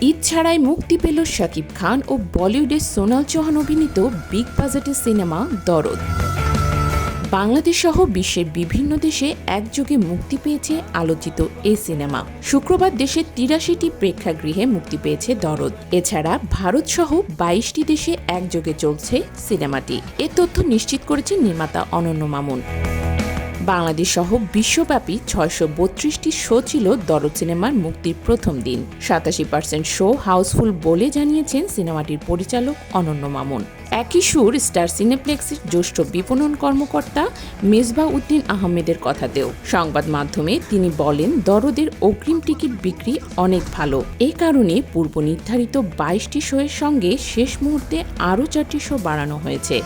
এছাড়াই মুক্তি পেল শাকিব খান ও বলিউডের সোনাল চৌহান অভিনীত বিগ বাজেটের সিনেমা দরদ। বাংলাদেশ সহ বিশ্বের বিভিন্ন দেশে একযোগে মুক্তি পেয়েছে আলোচিত এই সিনেমা। শুক্রবার দেশের তিরাশিটি প্রেক্ষাগৃহে মুক্তি পেয়েছে দরদ। এছাড়া ভারত সহ বাইশটি দেশে একযোগে চলছে সিনেমাটি। এ তথ্য নিশ্চিত করেছেন নির্মাতা অনন্য মামুন। বাংলাদেশ সহ বিশ্বব্যাপী ছয়শো বত্রিশটি শো ছিল দরদ সিনেমার মুক্তির প্রথম দিন। সাতাশি পার্সেন্ট শো হাউসফুল বলে জানিয়েছেন সিনেমাটির পরিচালক অনন্য মামুন। একই সুর স্টার সিনেপ্লেক্সের জ্যেষ্ঠ বিপণন কর্মকর্তা মেজবা উদ্দিন আহমেদের কথাতেও। সংবাদ মাধ্যমে তিনি বলেন, দরদের অগ্রিম টিকিট বিক্রি অনেক ভালো। এ কারণে পূর্ব নির্ধারিত বাইশটি শোয়ের সঙ্গে শেষ মুহূর্তে আরও চারটি শো বাড়ানো হয়েছে।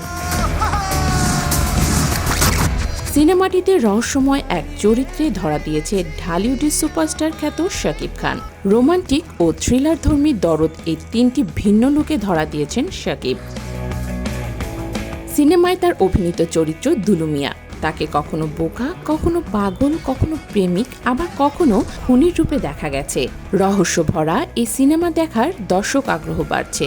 সিনেমাটিতে রহস্যময় এক চরিত্রে ধরা দিয়েছে ঢালিউডের সুপারস্টার খ্যাত শাকিব খান। রোমান্টিক ও থ্রিলার ধর্মী দরদ এই তিনটি ভিন্ন লোকে ধরা দিয়েছেন শাকিব। সিনেমায় তার অভিনীত চরিত্র দুলুমিয়া। তাকে কখনো বোকা, কখনো পাগল, কখনো প্রেমিক, আবার কখনো খুনির রূপে দেখা গেছে। রহস্য ভরা এই সিনেমা দেখার দর্শক আগ্রহ বাড়ছে।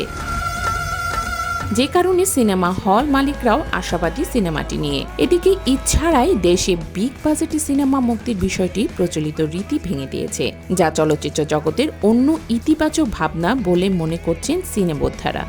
যে কারণে সিনেমা হল মালিকরাও আশাবাদী সিনেমাটি নিয়ে। এদিকে ইচ্ছাড়াই দেশে বিগ বাজেটে সিনেমা মুক্তির বিষয়টি প্রচলিত রীতি ভেঙে দিয়েছে, যা চলচ্চিত্র জগতের অন্য ইতিবাচক ভাবনা বলে মনে করছেন সিনেবোদ্ধারা।